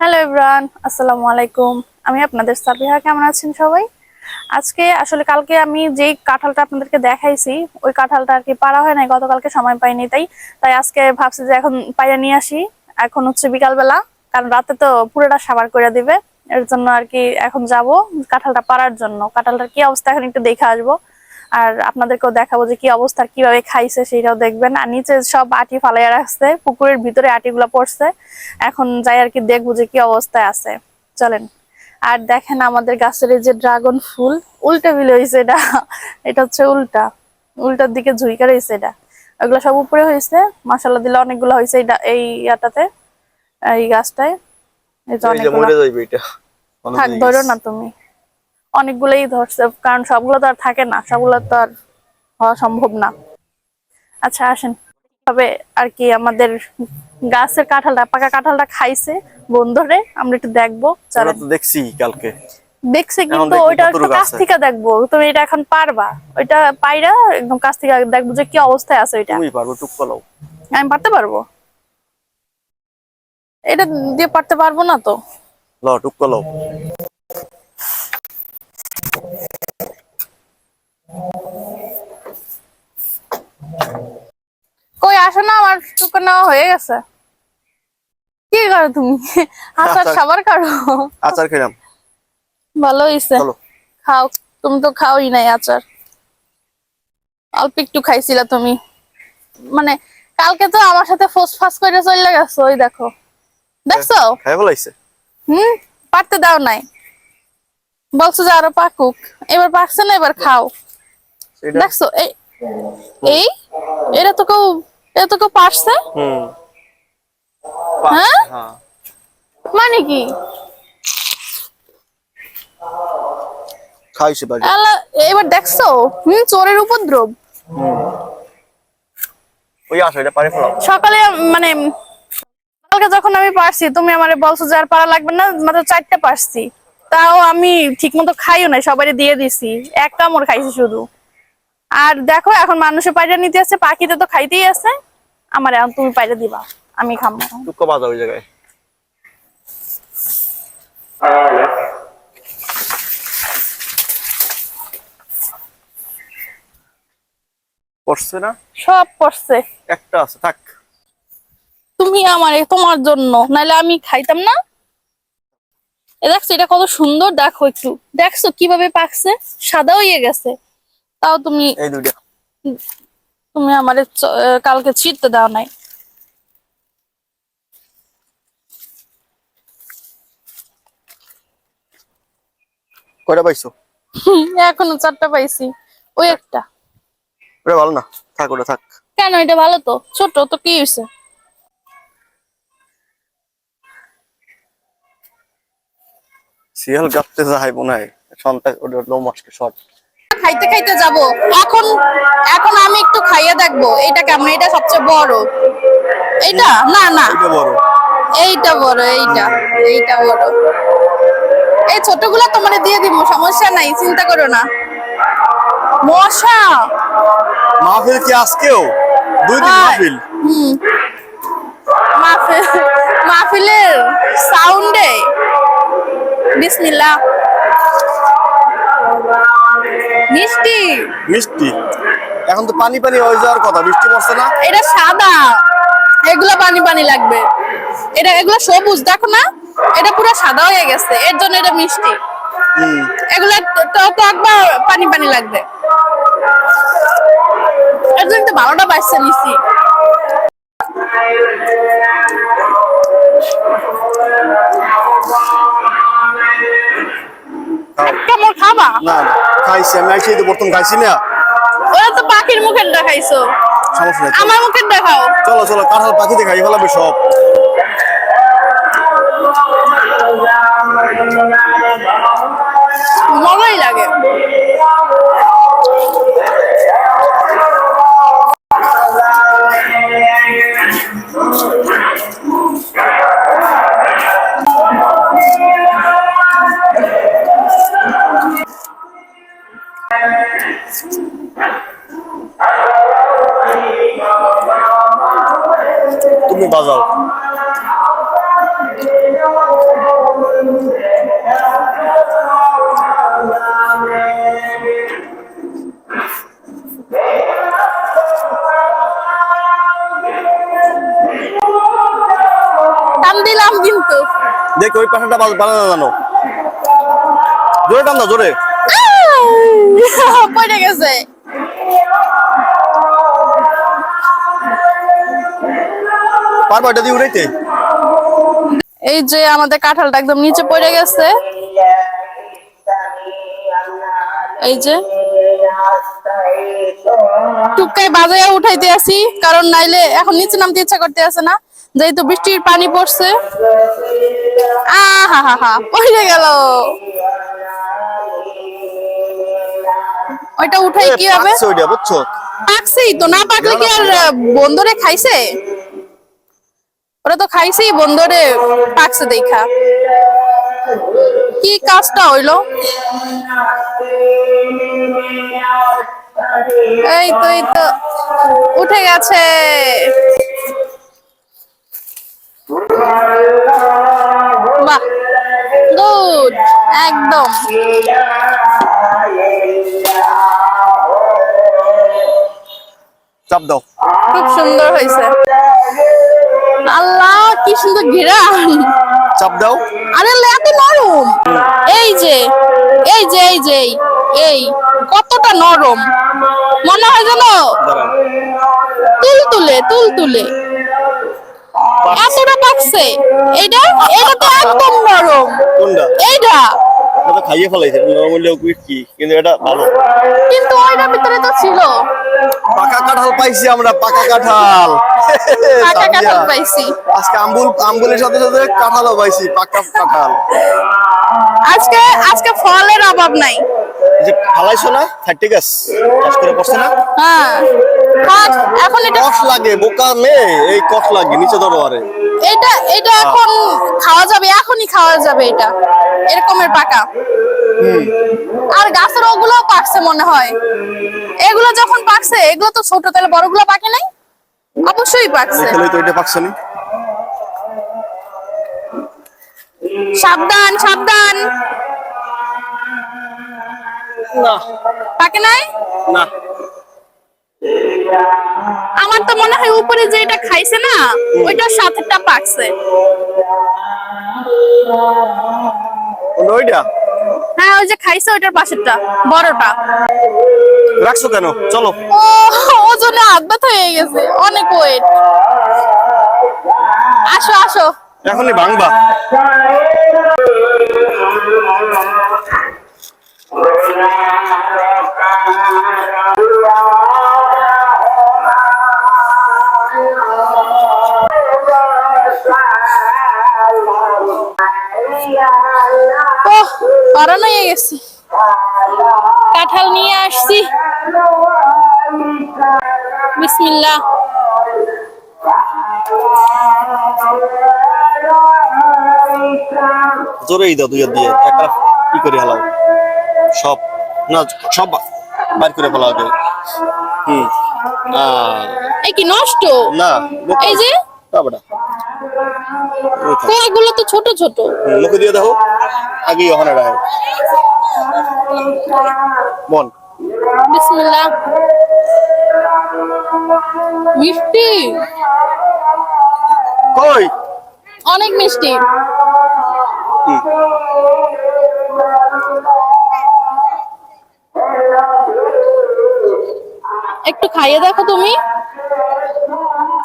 Hello Ibran আসসালামু আলাইকুম আমি আপনাদের সাবিহা, কেমন আছেন সবাই? আজকে, আসলে কালকে আমি যেই কাঁঠালটা আপনাদেরকে দেখাইছি, ওই কাঁঠালটা আর কি পারা হয় নাই, গতকালকে সময় পাইনি, তাই তাই আজকে ভাবছি যে এখন পাইয়া নিয়ে আসি। এখন হচ্ছে বিকালবেলা, কারণ রাতে তো পুরোটা সাবার করে দিবে। এর জন্য আর কি এখন যাব কাঁঠালটা পারার জন্য। কাঁঠালটার কি অবস্থা এখন একটু দেখে আসব। আর আপনাদেরকেও দেখাবো যে কি অবস্থা কীভাবে খাইছে সেটাও দেখবেন। আর নিচে সব আটি ফালাইয়া রাখছে পুকুরের ভিতরে আটিগুলো পড়ছে। এখন যাই আর কি দেখব যে কি অবস্থায় আছে। চলেন। আর দেখেন আমাদের গাছের এই যে ড্রাগন ফুল উল্টা বিল হয়েছে এটা। এটা হচ্ছে উল্টা। উল্টার দিকে ঝুইকা রয়েছে এটা। ওগুলো সব উপরে হয়েছে মশালা দিলে অনেকগুলো হয়েছে এই ইয়াটাতে এই গাছটায়। এই যে অনেকগুলো। এটা। থাক ধরো না তুমি। অনেকগুলোই ধরছে কারণ সবগুলো তো আর থাকে না সবগুলো তো আর হওয়া সম্ভব না। আচ্ছা আসেন। তবে আর কি আমাদের গাছের কাঁঠালটা পাকা কাঁঠালটা খাইছে বন্ধরে আমরা একটু দেখব দেখছি কালকে। দেখছে কিন্তু ওইটা একটু কাছ থেকে দেখব তুমি এটা এখন পারবা? ওইটা পাইরা একদম কাছ থেকে দেখব যে কি অবস্থায় আছে ওইটা। তুমি পারব টুক পালাও। আমি পারতে পারব? এটা দিয়ে পারতে পারব না তো? ল টুক পালাও। কই আসো না আমার টুকু নেওয়া হয়ে গেছে। কি করো তুমি? আচার আচার। খাবার কারও? আচার খেলাম। ভালো চলো। খাও তুমি তো খাওই নাই আচার। অল্প একটু খাইছিলা তুমি। মানে কালকে তো আমার সাথে ফোস ফাস করে চলে গেছো ওই দেখো। দেখছ? খাই ফেলাইছে। হুম? পারতে দাও নাই। বলছো যে আরও পাকুক। এবার পাকছে না এবার খাও। দেখছ? এই এই? এটা তো কেউ এটা তো কেউ পারছে? হ্যাঁ? হ্যাঁ। মানে কি? খাইছে বাড়ি। এবার দেখছ? হুম চোরের উপদ্রব। ওই আসো এটা পারে ফেলাও। সকালে মানে কালকে যখন আমি পারছি তুমি আমারে বলছো যে আর পারা লাগবে না মাত্র চারটে পারছি। তাও আমি ঠিক মতো খাইও নাই সবাই দিয়ে দিছি। এক কামড় খাইছি শুধু। আর দেখো এখন মানুষের পায়রা নিতে আসছে পাখিতে তো খাইতেই আছে আমার এখন তুমি পায়রা দিবা আমি খাব টুক বাজা ওই জায়গায়। পড়ছে না? সব পড়ছে। একটা আছে থাক। তুমি আমারে তোমার জন্য। নাহলে আমি খাইতাম না। এ দেখছ এটা কত সুন্দর দেখো একটু। দেখছ কীভাবে পাকছে? সাদা হয়ে গেছে। তাও তুমি এই দুইটা। তুমি আমারে কালকে ছিটতে দাও নাই। কয়টা পাইছো? এখনও চারটা পাইছি। ওই একটা। ওটা ভালো না। থাক ওটা থাক। কেন এটা ভালো তো? ছোট তো কি হয়েছে শিয়াল গাপতে যায় মনে হয় সন্তান ওটা লো মাসকে শর্ট। খাইতে খাইতে যাব। এখন এখন আমি একটু খাইয়ে দেখব এটা কেমন? এটা সবচেয়ে বড়। এইটা? না না। এইটা বড়। এইটা এইটা। বড়। এই ছোটগুলা তোমার দিয়ে দিব সমস্যা নাই চিন্তা করো না। মশা! মাহফিল কি আজকেও? দুই দিন মাহফিল? হুম। মাহফিল মাহফিলের সাউন্ডে বিসমিল্লাহ। মিষ্টি। মিষ্টি। এখন তো পানি পানি হয়ে যাওয়ার কথা বৃষ্টি পড়ছে না? এটা সাদা। এগুলা পানি পানি লাগবে। এটা এগুলা সবুজ দেখো না এটা পুরো সাদা হয়ে গেছে এর জন্য এটা মিষ্টি। এগুলা টক বা পানি পানি লাগবে। এর জন্য তো ভালোটা পাইছে নিছি। কেমন খাবা? না। খাইছি আমি আইছি তো বর্তমান খাইছি না। ওরা তো পাখির মুখের দেখাইছো। সমস্যা নেই। আমার মুখের দেখাও। চলো চলো কাঁঠাল পাখি দেখাই ফেলাবে সব। মজাই লাগে। পাশাটা বানানো জানো? জোরে টান দাও জোরে। পড়ে গেছে। পারবা এটা দিয়ে উড়াইতে? এই যে আমাদের কাঁঠালটা একদম নিচে পড়ে গেছে। এই যে। টুকাই বাজায় উঠাইতে আসি কারণ নাইলে এখন নিচে নামতে ইচ্ছা করতে আছে না। যেহেতু বৃষ্টির পানি পড়ছে। আহা হা হা পড়ে গেল ওইটা উঠাই কি হবে বুঝছ পাকছেই তো না পাকলে কি আর বন্ধরে খাইছে ওরা তো খাইছেই বন্ধরে পাকছে দেখা কি কাজটা হইল এই তো এই তো উঠে গেছে একদম। চাপ দাও। খুব সুন্দর হয়েছে। আল্লাহ কি সুন্দর ঘেরান চাপ দাও। আরে এত নরম। এই যে এই যে এই যে এই, কতটা নরম। মনে হয় যেন তুল তুলে তুল তুলে এতটা পাকছে? এইটা এটা? তো একদম নরম। কোনটা? এইটা? তো খাইয়ে ফেলাইছে নরমালি কি কিন্তু এটা ভালো। কিন্তু ওইটার ভিতরে তো ছিল। পাকা কাঁঠাল পাইছি আমরা পাকা কাঁঠাল। পাকা। কাঁঠাল পাইছি। আজকে আম্বুল আম্বুলের সাথে সাথে কাঁঠালও পাইছি পাকা কাঁঠাল। আজকে আজকে ফলের অভাব নাই। যে ফালাইছো না থার্টি গাছ চাষ করে পড়ছে না? হ্যাঁ। থাক, এখন এটা কষ লাগে বোকা মেয়ে এই কষ লাগে নিচে ধরো আরে। এটা এটা এখন খাওয়া যাবে এখনই খাওয়া যাবে এটা। এরকমের পাকা। আর গাছের ওগুলো পাকছে মনে হয়। এগুলো যখন পাকছে এগুলো তো ছোট তাহলে বড়গুলো পাকে নাই? অবশ্যই পাকছে। দেখলেই তো এটা পাকছে না। সাবধান সাবধান। না। পাকে নাই? না। আমার তো মনে হয় উপরে যে এটা খাইছে না ওইটার সাথেটা পাকছে। ওইটা? হ্যাঁ ওই যে খাইছে ওইটার পাশেরটা বড়টা। রাখছো কেন? চলো। ও ওজনে হাত ব্যথা হয়ে গেছে অনেক ওয়েট আসো আসো। এখনই ভাঙবা। ও হারান হয়ে গেছি। কাঁঠাল নিয়ে আসছি। বিসমিল্লাহ। জোরেই দাও দুই দিয়ে একটা কি করে হালাও। সব না সব বাইর করে ফেলা আগে। হুম। আহ, এই কি নষ্ট? না এই যে? না থাক। তো ছোট ছোট। মুখে দিয়ে দেখো আগেই ওখানে রায়। বল বিসমিল্লাহ। মিষ্টি। কই? অনেক মিষ্টি। একটু খাইয়ে দেখো তুমি।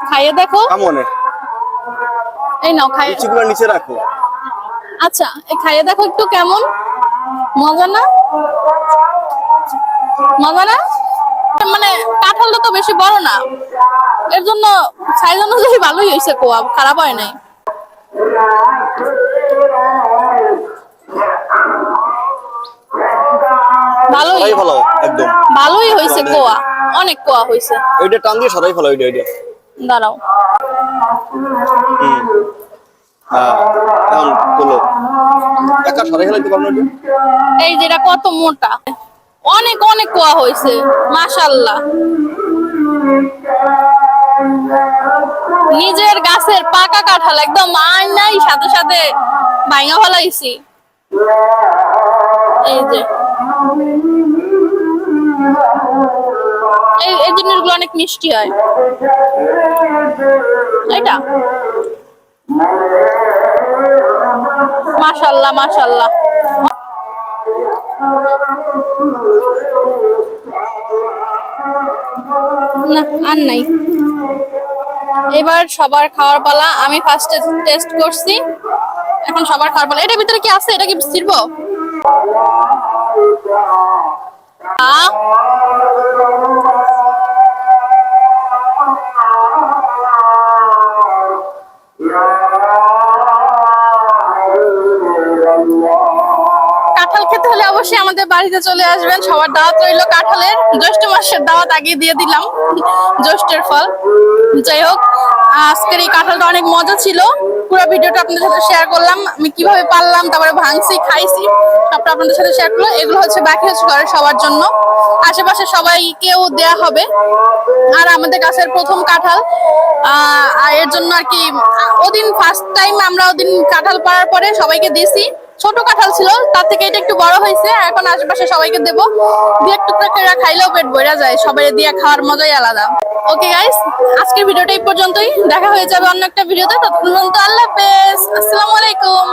খাইয়ে দেখো। কেমন। এই নাও খাইয়ে লিচিগুলো নিচে রাখো। আচ্ছা এই খাইয়ে দেখো একটু কেমন। মজা না? মজা না? মানে কাঁঠালটা তো বেশি বড় না। এর জন্য সাইজ অনুযায়ী ভালোই হয়েছে কোয়া খারাপ হয় নাই। ভালোই। একদম। ভালোই হয়েছে কোয়া। অনেক কোয়া হয়েছে। ওইটা টান দিয়ে সরাই ফেলাও ওইটা ওইটা। দাঁড়াও। এখন তোলো একা এই যেটা কত মোটা? অনেক অনেক কোয়া হয়েছে মাশাল্লাহ নিজের গাছের পাকা কাঁঠাল একদম আই নাই, সাথে সাথে ভাঙা ফেলাইছি। এই যে। জিনিসগুলো অনেক মিষ্টি হয়। এটা? মাশাল্লাহ মাশাল্লাহ। না, আর নাই। এবার সবার খাওয়ার পালা। আমি ফার্স্টে টেস্ট করছি। এখন সবার খাওয়ার পালা। এটার ভিতরে কি আছে? এটা কি ছিড়বো? আ? অবশ্যই আমাদের বাড়িতে চলে আসবেন। সবার দাওয়াত রইল কাঁঠালের। জ্যৈষ্ঠ মাসের দাওয়াত আগে দিয়ে দিলাম। জ্যৈষ্ঠের ফল। যাই হোক, আজকের এই কাঁঠালটা অনেক মজা ছিল। পুরো ভিডিওটা আপনাদের সাথে শেয়ার করলাম। আমি কীভাবে পারলাম, তারপরে ভাঙছি, খাইছি, সবটা আপনাদের সাথে শেয়ার করল এগুলো হচ্ছে বাকি হচ্ছে ঘরের সবার জন্য। আশেপাশে সবাইকেও দেয়া হবে। আর আমাদের গাছের প্রথম কাঁঠাল এর জন্য আর কি ওদিন ফার্স্ট টাইম আমরা ওদিন কাঁঠাল পাড়ার পরে সবাইকে দিয়েছি। ছোট কাঁঠাল ছিল, তার থেকে এটা একটু বড় হয়েছে, এখন আশেপাশে সবাইকে দেবো। দিয়ে একটু করে খাইলেও পেট বইরা যায়, সবাই দিয়ে খাওয়ার মজাই আলাদা। ওকে গাইস আজকের ভিডিওটা এই পর্যন্তই। দেখা হয়ে যাবে অন্য একটা ভিডিওতে, ততক্ষণ আল্লাহ হাফেজ। আসসালামু আলাইকুম।